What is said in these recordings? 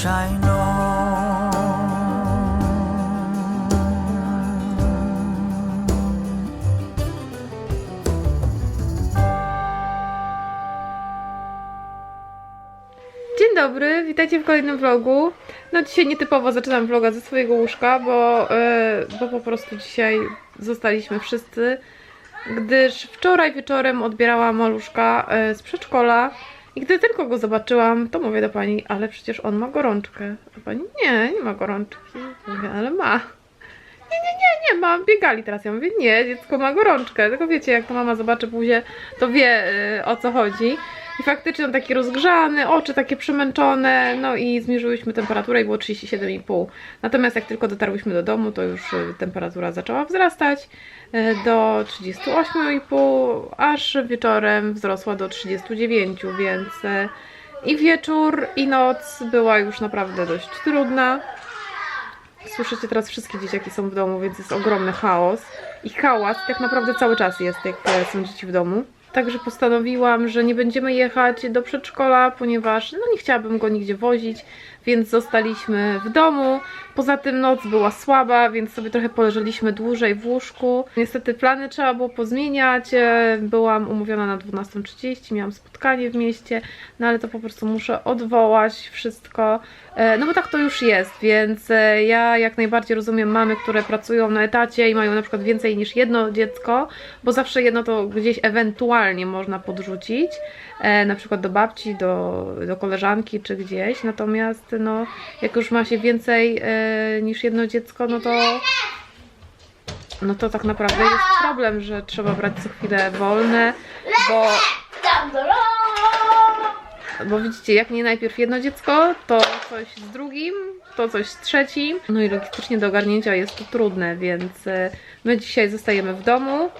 Dzień dobry, witajcie w kolejnym vlogu. No dzisiaj nietypowo zaczynam vloga ze swojego łóżka, bo, e, bo po prostu dzisiaj zostaliśmy wszyscy, gdyż wczoraj wieczorem odbierałam maluszka e, z przedszkola i gdy tylko go zobaczyłam, to mówię do pani, ale przecież on ma gorączkę. A pani, nie, nie ma gorączki. Mówię, ale ma. Nie, nie, nie, nie ma, biegali teraz. Ja mówię, nie, dziecko ma gorączkę. Tylko wiecie, jak to mama zobaczy buzię, to wie e, o co chodzi. I faktycznie on taki rozgrzany, oczy takie przemęczone, no i zmierzyłyśmy temperaturę i było 37,5. Natomiast jak tylko dotarłyśmy do domu, to już y, temperatura zaczęła wzrastać y, do 38,5, aż wieczorem wzrosła do 39, więc y, i wieczór, i noc była już naprawdę dość trudna. Słyszycie teraz wszystkie dzieciaki są w domu, więc jest ogromny chaos. I hałas tak naprawdę cały czas jest, jak są dzieci w domu. Także postanowiłam, że nie będziemy jechać do przedszkola, ponieważ no nie chciałabym go nigdzie wozić, więc zostaliśmy w domu. Poza tym noc była słaba, więc sobie trochę poleżeliśmy dłużej w łóżku. Niestety plany trzeba było pozmieniać. e, Byłam umówiona na 12.30, miałam spotkanie w mieście, no ale to po prostu muszę odwołać wszystko. E, No bo tak to już jest, więc e, ja jak najbardziej rozumiem mamy, które pracują na etacie i mają na przykład więcej niż jedno dziecko, bo zawsze jedno to gdzieś ewentualnie można podrzucić, na przykład do babci, do, do koleżanki czy gdzieś, natomiast no jak już ma się więcej e, niż jedno dziecko, no to no to tak naprawdę jest problem, że trzeba brać co chwilę wolne, bo bo widzicie, jak nie najpierw jedno dziecko, to coś z drugim, to coś z trzecim. No i logistycznie do ogarnięcia jest to trudne, więc e, my dzisiaj zostajemy w domu.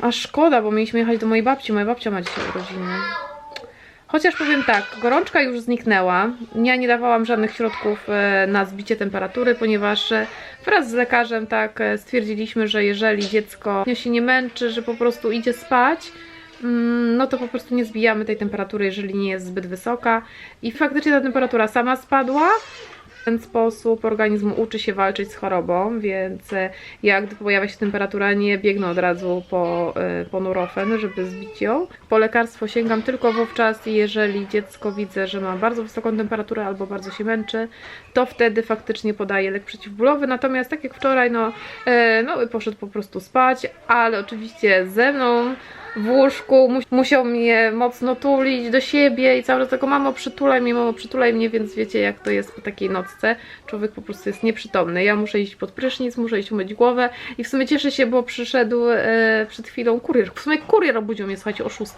A szkoda, bo mieliśmy jechać do mojej babci. Moja babcia ma dzisiaj urodziny. Chociaż powiem tak, gorączka już zniknęła. Ja nie dawałam żadnych środków e, na zbicie temperatury, ponieważ e, wraz z lekarzem tak e, stwierdziliśmy, że jeżeli dziecko się nie męczy, że po prostu idzie spać, mm, no to po prostu nie zbijamy tej temperatury, jeżeli nie jest zbyt wysoka. I faktycznie ta temperatura sama spadła. W ten sposób organizm uczy się walczyć z chorobą, więc e, ja, gdy pojawia się temperatura, nie biegnę od razu po, e, po nurofen, żeby zbić ją. Po lekarstwo sięgam tylko wówczas, jeżeli dziecko widzę, że ma bardzo wysoką temperaturę albo bardzo się męczy, to wtedy faktycznie podaję lek przeciwbólowy. Natomiast tak jak wczoraj, no, e, no poszedł po prostu spać, ale oczywiście ze mną w łóżku, mu- musiał mnie mocno tulić do siebie i cały czas tego mamo przytulaj mnie, mamo przytulaj mnie, więc wiecie jak to jest po takiej nocce, człowiek po prostu jest nieprzytomny, ja muszę iść pod prysznic, muszę iść umyć głowę i w sumie cieszę się, bo przyszedł e, przed chwilą kurier, w sumie kurier obudził mnie, słuchajcie, o 6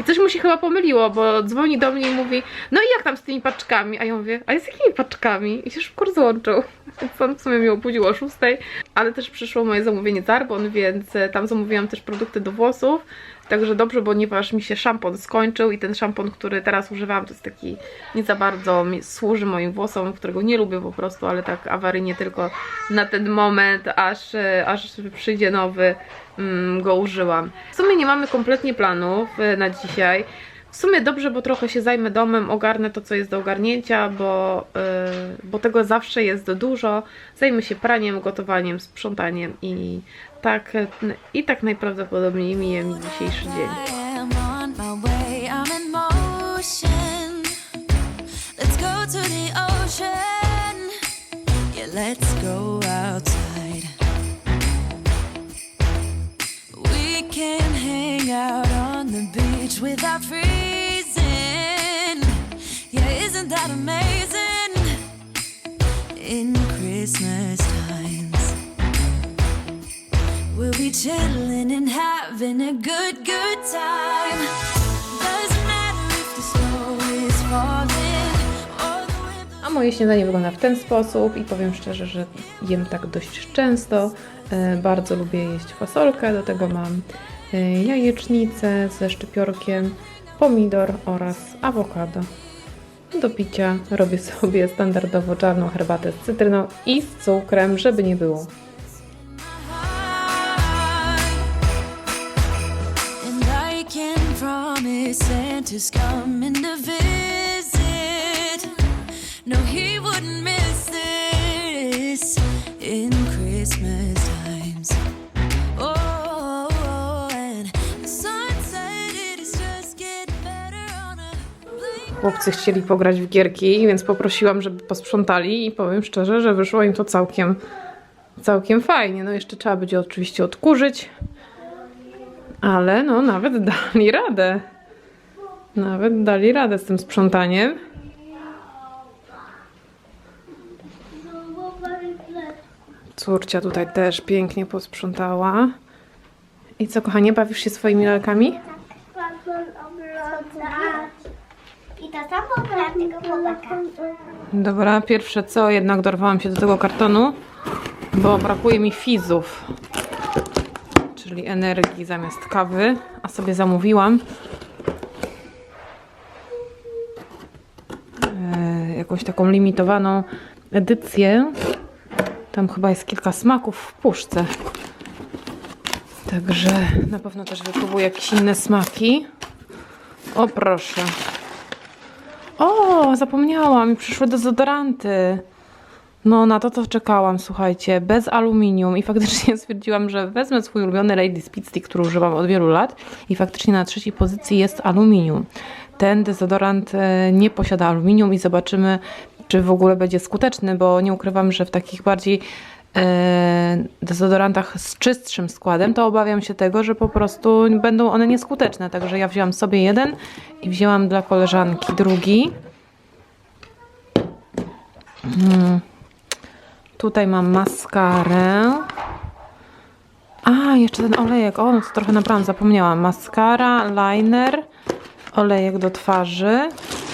i coś mu się chyba pomyliło, bo dzwoni do mnie i mówi, no i jak tam z tymi paczkami, a ja mówię, a z jakimi paczkami? I się szybko rozłączył, on w sumie mnie obudził o 6, ale też przyszło moje zamówienie z więc e, tam zamówiłam też produkty do włosów, Także dobrze, ponieważ mi się szampon skończył i ten szampon, który teraz używam, to jest taki nie za bardzo służy moim włosom, którego nie lubię po prostu, ale tak awaryjnie tylko na ten moment, aż, e, aż przyjdzie nowy, mm, go użyłam. W sumie nie mamy kompletnie planów e, na dzisiaj. W sumie dobrze, bo trochę się zajmę domem, ogarnę to, co jest do ogarnięcia, bo, e, bo tego zawsze jest dużo. Zajmę się praniem, gotowaniem, sprzątaniem i tak, i tak najprawdopodobniej mije mi dzisiejszy dzień. Without freezing. Yeah, isn't that amazing? In Christmas times. We'll be chilling and having a good, good time. A moje śniadanie wygląda w ten sposób i powiem szczerze, że jem tak dość często. E, Bardzo lubię jeść fasolkę, do tego mam jajecznicę ze szczypiorkiem, pomidor oraz awokado. Do picia robię sobie standardowo czarną herbatę z cytryną i z cukrem, żeby nie było. Promise Santa's coming to visit. Chłopcy chcieli pograć w gierki, więc poprosiłam, żeby posprzątali i powiem szczerze, że wyszło im to całkiem, całkiem fajnie. No jeszcze trzeba będzie oczywiście odkurzyć, ale no nawet dali radę. Nawet dali radę z tym sprzątaniem. Córcia tutaj też pięknie posprzątała. I co, kochanie, bawisz się swoimi lalkami? To samo dla tego chłopaka. Dobra, pierwsze co, jednak dorwałam się do tego kartonu, bo brakuje mi fizów, czyli energii zamiast kawy, a sobie zamówiłam e, jakąś taką limitowaną edycję. Tam chyba jest kilka smaków w puszce. Także na pewno też wypróbuję jakieś inne smaki. O proszę. Zapomniałam, przyszły dezodoranty. No, na to to czekałam, słuchajcie, bez aluminium i faktycznie stwierdziłam, że wezmę swój ulubiony Lady Speed Stick, który używam od wielu lat i faktycznie na trzeciej pozycji jest aluminium. Ten dezodorant e, nie posiada aluminium i zobaczymy, czy w ogóle będzie skuteczny, bo nie ukrywam, że w takich bardziej e, dezodorantach z czystszym składem, to obawiam się tego, że po prostu będą one nieskuteczne. Także ja wzięłam sobie jeden i wzięłam dla koleżanki drugi. Mm. Tutaj mam maskarę. A, jeszcze ten olejek. O, no to trochę naprawdę zapomniałam. Maskara, liner, olejek do twarzy.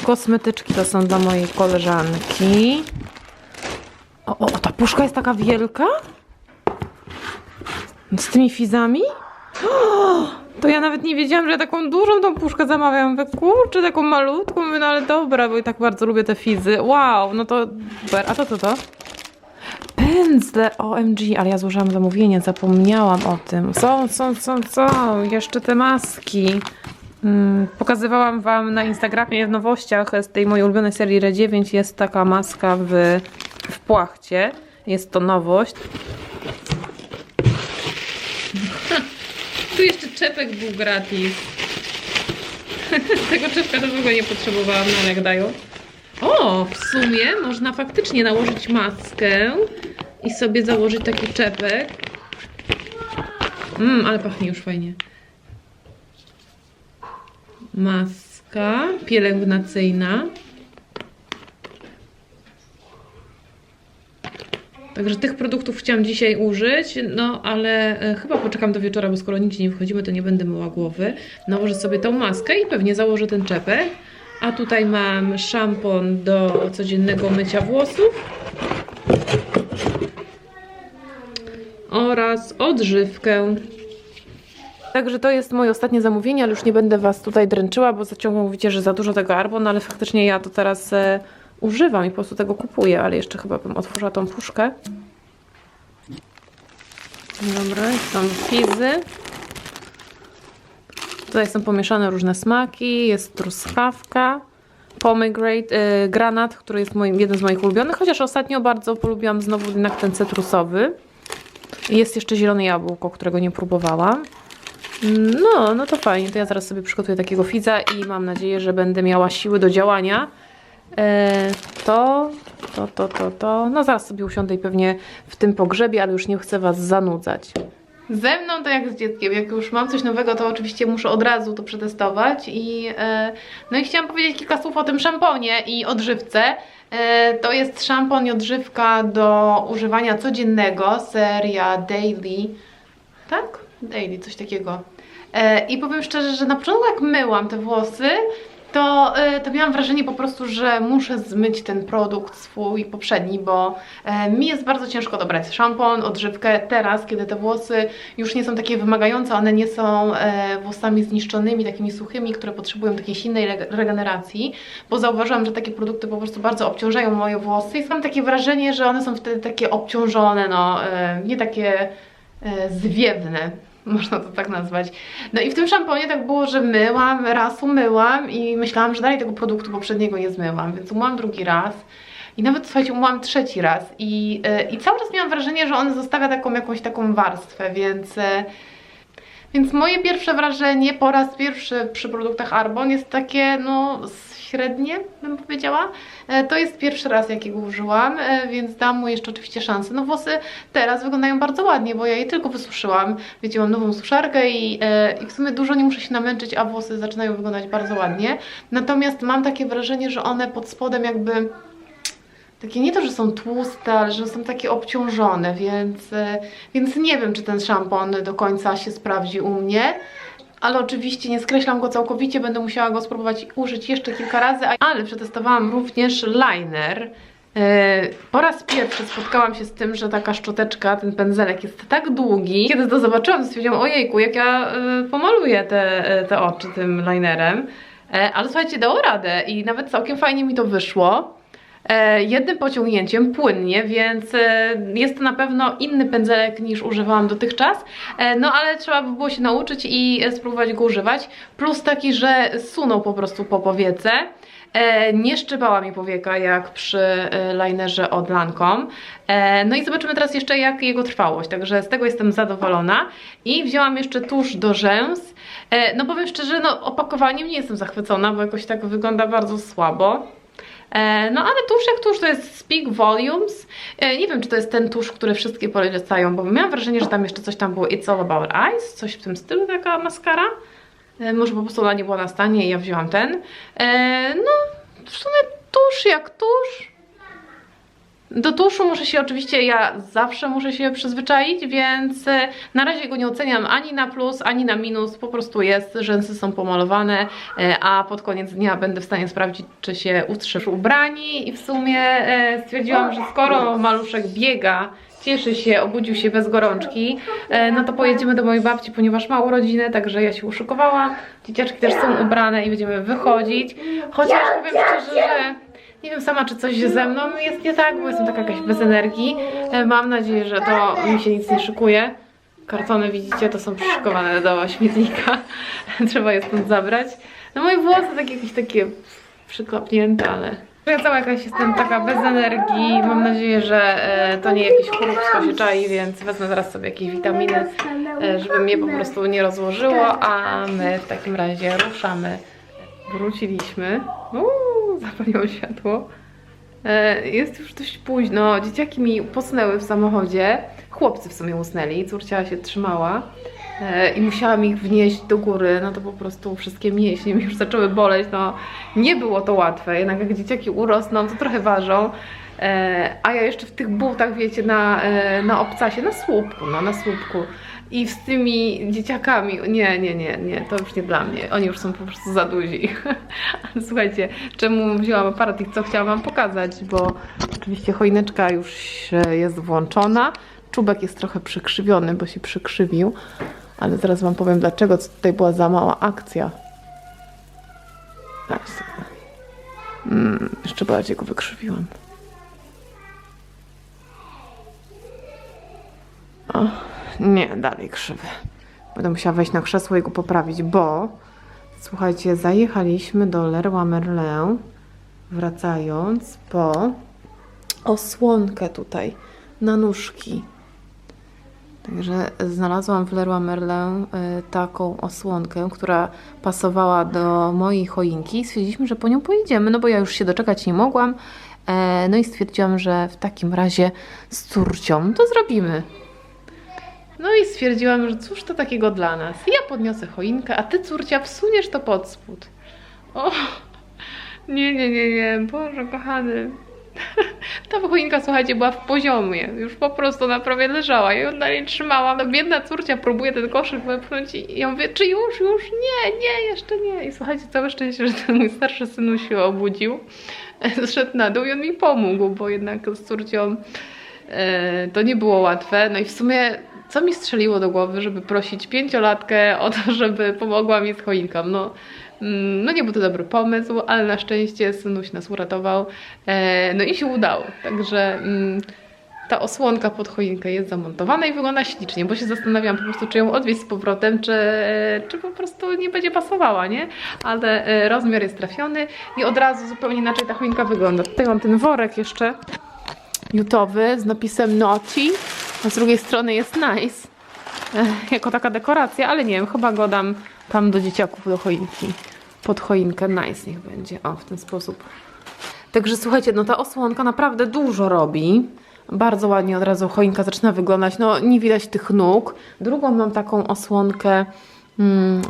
Kosmetyczki to są dla mojej koleżanki. O, o, ta puszka jest taka wielka? Z tymi fizami? O, to ja nawet nie wiedziałam, że ja taką dużą tą puszkę zamawiam. Mówię, kurczę, taką malutką. Mówię, no ale dobra, bo i tak bardzo lubię te fizy. Wow, no to super. A to co to? Pędzle, OMG, ale ja złożyłam zamówienie, zapomniałam o tym. Są, są, są, są, jeszcze te maski. Mm, pokazywałam Wam na Instagramie w nowościach z tej mojej ulubionej serii R9 jest taka maska w, w płachcie. Jest to nowość. Tu jeszcze czepek był gratis. Tego czepka to w ogóle nie potrzebowałam, no jak dają. O, w sumie można faktycznie nałożyć maskę i sobie założyć taki czepek. Mmm, ale pachnie już fajnie. Maska pielęgnacyjna. Także tych produktów chciałam dzisiaj użyć, no ale e, chyba poczekam do wieczora, bo skoro nigdzie nie wychodzimy, to nie będę myła głowy. Nałożę sobie tą maskę i pewnie założę ten czepek. A tutaj mam szampon do codziennego mycia włosów. Oraz odżywkę. Także to jest moje ostatnie zamówienie, ale już nie będę Was tutaj dręczyła, bo za ciągle mówicie, że za dużo tego Arbon, ale faktycznie ja to teraz e, używam i po prostu tego kupuję, ale jeszcze chyba bym otworzyła tą puszkę. Dobra, są fizy. Tutaj są pomieszane różne smaki, jest truskawka, pomegranate, y, granat, który jest moim, jeden z moich ulubionych, chociaż ostatnio bardzo polubiłam znowu jednak ten cytrusowy. Jest jeszcze zielone jabłko, którego nie próbowałam. No, no to fajnie, to ja zaraz sobie przygotuję takiego fidza i mam nadzieję, że będę miała siły do działania. E, to, to, to, to, to, no zaraz sobie usiądę i pewnie w tym pogrzebie, ale już nie chcę Was zanudzać. Ze mną to jak z dzieckiem, jak już mam coś nowego, to oczywiście muszę od razu to przetestować i e, no i chciałam powiedzieć kilka słów o tym szamponie i odżywce. E, to jest szampon i odżywka do używania codziennego, seria Daily, tak? Daily, coś takiego. E, I powiem szczerze, że na początku jak myłam te włosy, to, e, to miałam wrażenie po prostu, że muszę zmyć ten produkt swój poprzedni, bo e, mi jest bardzo ciężko dobrać szampon, odżywkę teraz, kiedy te włosy już nie są takie wymagające, one nie są e, włosami zniszczonymi, takimi suchymi, które potrzebują takiej silnej reg- regeneracji, bo zauważyłam, że takie produkty po prostu bardzo obciążają moje włosy i mam takie wrażenie, że one są wtedy takie obciążone, no nie takie zwiewne, można to tak nazwać. No i w tym szamponie tak było, że myłam, raz umyłam i myślałam, że dalej tego produktu poprzedniego nie zmyłam, więc umyłam drugi raz. I nawet, słuchajcie, umyłam trzeci raz i, yy, i cały czas miałam wrażenie, że on zostawia taką jakąś taką warstwę, więc... Yy, więc moje pierwsze wrażenie po raz pierwszy przy produktach Arbon jest takie, no, średnie, bym powiedziała. E, To jest pierwszy raz, jakiego użyłam, e, więc dam mu jeszcze oczywiście szansę. No włosy teraz wyglądają bardzo ładnie, bo ja je tylko wysuszyłam. Wiecie, mam nową suszarkę i, e, i w sumie dużo nie muszę się namęczyć, a włosy zaczynają wyglądać bardzo ładnie. Natomiast mam takie wrażenie, że one pod spodem jakby takie nie to, że są tłuste, ale że są takie obciążone, więc, więc nie wiem, czy ten szampon do końca się sprawdzi u mnie. Ale oczywiście nie skreślam go całkowicie, będę musiała go spróbować użyć jeszcze kilka razy. Ale przetestowałam również liner. E, Po raz pierwszy spotkałam się z tym, że taka szczoteczka, ten pędzelek jest tak długi. Kiedy to zobaczyłam, to stwierdziłam, ojejku, jak ja e, pomaluję te, e, te oczy tym linerem. Ale słuchajcie, dało radę i nawet całkiem fajnie mi to wyszło jednym pociągnięciem, płynnie, więc e, jest to na pewno inny pędzelek niż używałam dotychczas, e, no ale trzeba by było się nauczyć i e, spróbować go używać, plus taki, że sunął po prostu po powiece, e, nie szczypała mi powieka jak przy e, linerze od Lancome, e, no i zobaczymy teraz jeszcze jak jego trwałość, także z tego jestem zadowolona. I wzięłam jeszcze tusz do rzęs, e, no powiem szczerze, no opakowaniem nie jestem zachwycona, bo jakoś tak wygląda bardzo słabo, E, No ale tusz jak tusz to jest Speak Volumes. E, Nie wiem, czy to jest ten tusz, który wszystkie polecają, bo miałam wrażenie, że tam jeszcze coś tam było It's All About Eyes, coś w tym stylu, taka maskara. E, Może po prostu ona nie była na stanie i ja wzięłam ten. E, No, w sumie tusz jak tusz. Do tuszu muszę się oczywiście, ja zawsze muszę się przyzwyczaić, więc e, na razie go nie oceniam ani na plus, ani na minus, po prostu jest, rzęsy są pomalowane, e, a pod koniec dnia będę w stanie sprawdzić, czy się utrzesz ubrani. I w sumie e, stwierdziłam, że skoro maluszek biega, cieszy się, obudził się bez gorączki, no to pojedziemy do mojej babci, ponieważ ma urodziny, także ja się uszykowałam, dzieciaczki też są ubrane i będziemy wychodzić, chociaż powiem szczerze, że nie wiem sama, czy coś ze mną jest nie tak, bo jestem taka jakaś bez energii. E, Mam nadzieję, że to mi się nic nie szykuje. Kartony widzicie, to są przyszykowane do śmietnika. Trzeba je stąd zabrać. No moje włosy takie jakieś takie przyklapnięte, ale... Ja cała jakaś jestem taka bez energii. Mam nadzieję, że e, to nie jakiś chóropsko się czai, więc wezmę zaraz sobie jakieś witaminy, e, żeby mnie po prostu nie rozłożyło, a my w takim razie ruszamy. Wróciliśmy. Uuu, zapaliło światło. E, Jest już dość późno. Dzieciaki mi posnęły w samochodzie. Chłopcy w sumie usnęli. Córcia się trzymała. E, I musiałam ich wnieść do góry. No to po prostu wszystkie mięśnie mi już zaczęły boleć. No nie było to łatwe. Jednak jak dzieciaki urosną, to trochę ważą. E, A ja jeszcze w tych butach, wiecie, na, e, na obcasie, na słupku, no na słupku. I z tymi dzieciakami, nie, nie, nie, nie, to już nie dla mnie. Oni już są po prostu za duzi. Słuchajcie, czemu wzięłam aparat i co chciałam Wam pokazać, bo oczywiście choineczka już jest włączona. Czubek jest trochę przykrzywiony, bo się przykrzywił. Ale zaraz Wam powiem dlaczego, co tutaj była za mała akcja. Tak, mm, jeszcze bardziej go wykrzywiłam. O, nie, dalej krzywy. Będę musiała wejść na krzesło i go poprawić, bo słuchajcie, zajechaliśmy do Leroy Merlin, wracając po osłonkę tutaj na nóżki. Także znalazłam w Leroy Merlin y, taką osłonkę, która pasowała do mojej choinki i stwierdziliśmy, że po nią pojedziemy, no bo ja już się doczekać nie mogłam. E, No i stwierdziłam, że w takim razie z córcią to zrobimy. No i stwierdziłam, że cóż to takiego dla nas. Ja podniosę choinkę, a ty córcia wsuniesz to pod spód. O, nie, nie, nie, nie, Boże kochany. Ta choinka, słuchajcie, była w poziomie. Już po prostu ona prawie leżała. Ja ją dalej trzymałam. No, biedna córcia próbuje ten koszyk wepchnąć i ja mówię, czy już, już? Nie, nie, jeszcze nie. I słuchajcie, całe szczęście, że ten mój starszy synuś się obudził. Zszedł na dół i on mi pomógł, bo jednak z córcią e, to nie było łatwe. No i w sumie co mi strzeliło do głowy, żeby prosić pięciolatkę o to, żeby pomogła mi z choinką. No, mm, no nie był to dobry pomysł, ale na szczęście synuś nas uratował. E, no i się udało. Także mm, ta osłonka pod choinkę jest zamontowana i wygląda ślicznie, bo się zastanawiałam po prostu, czy ją odwieźć z powrotem, czy, czy po prostu nie będzie pasowała, nie? Ale e, rozmiar jest trafiony i od razu zupełnie inaczej ta choinka wygląda. Tutaj mam ten worek jeszcze jutowy z napisem Naughty, a z drugiej strony jest Nice. Jako taka dekoracja, ale nie wiem, chyba go dam tam do dzieciaków, do choinki. pod choinkę. Nice niech będzie. O, w ten sposób. Także słuchajcie, no ta osłonka naprawdę dużo robi. Bardzo ładnie od razu choinka zaczyna wyglądać. No nie widać tych nóg. Drugą mam taką osłonkę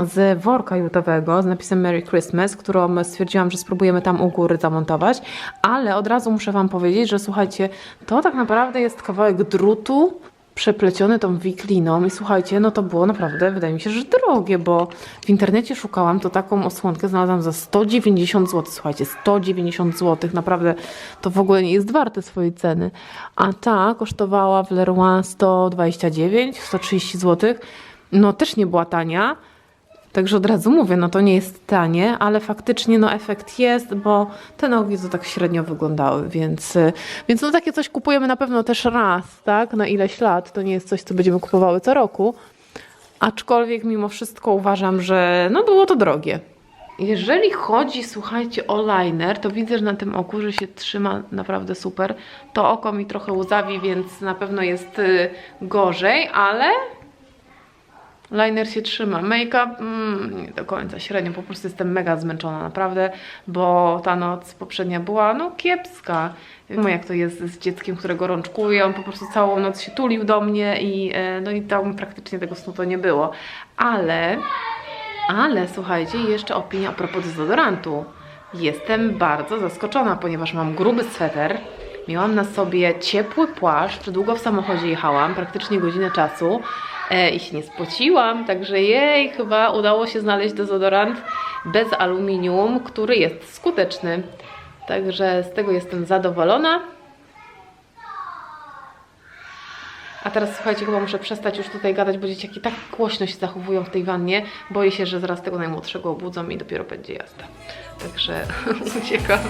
z worka jutowego z napisem Merry Christmas, którą stwierdziłam, że spróbujemy tam u góry zamontować. Ale od razu muszę Wam powiedzieć, że słuchajcie, to tak naprawdę jest kawałek drutu przepleciony tą wikliną i słuchajcie, no to było naprawdę, wydaje mi się, że drogie, bo w internecie szukałam, to taką osłonkę znalazłam za 190 zł, słuchajcie, 190 zł, naprawdę to w ogóle nie jest warte swojej ceny, a ta kosztowała w Leroy 129, 130 zł, no też nie była tania, Także od razu mówię, no to nie jest tanie, ale faktycznie no efekt jest, bo te nogi to tak średnio wyglądały, więc, y, więc no takie coś kupujemy na pewno też raz, tak, na ileś lat, to nie jest coś, co będziemy kupowały co roku, aczkolwiek mimo wszystko uważam, że no było to drogie. Jeżeli chodzi, słuchajcie, o liner, to widzę, że na tym oku, że się trzyma naprawdę super. To oko mi trochę łzawi, więc na pewno jest y, gorzej, ale Liner się trzyma. Make-up mm, nie do końca, średnio. Po prostu jestem mega zmęczona, naprawdę, bo ta noc poprzednia była no kiepska. Wiadomo jak to jest z dzieckiem, którego rączkuję. On po prostu całą noc się tulił do mnie i e, no i tam praktycznie tego snu to nie było. Ale, ale słuchajcie, jeszcze opinia a propos dezodorantu. Jestem bardzo zaskoczona, ponieważ mam gruby sweter. Miałam na sobie ciepły płaszcz, długo w samochodzie jechałam, praktycznie godzinę czasu e, i się nie spociłam, także jej, chyba udało się znaleźć dezodorant bez aluminium, który jest skuteczny. Także z tego jestem zadowolona. A teraz słuchajcie, chyba muszę przestać już tutaj gadać, bo dzieciaki tak głośno się zachowują w tej wannie. Boję się, że zaraz tego najmłodszego obudzą i dopiero będzie jazda. Także uciekam.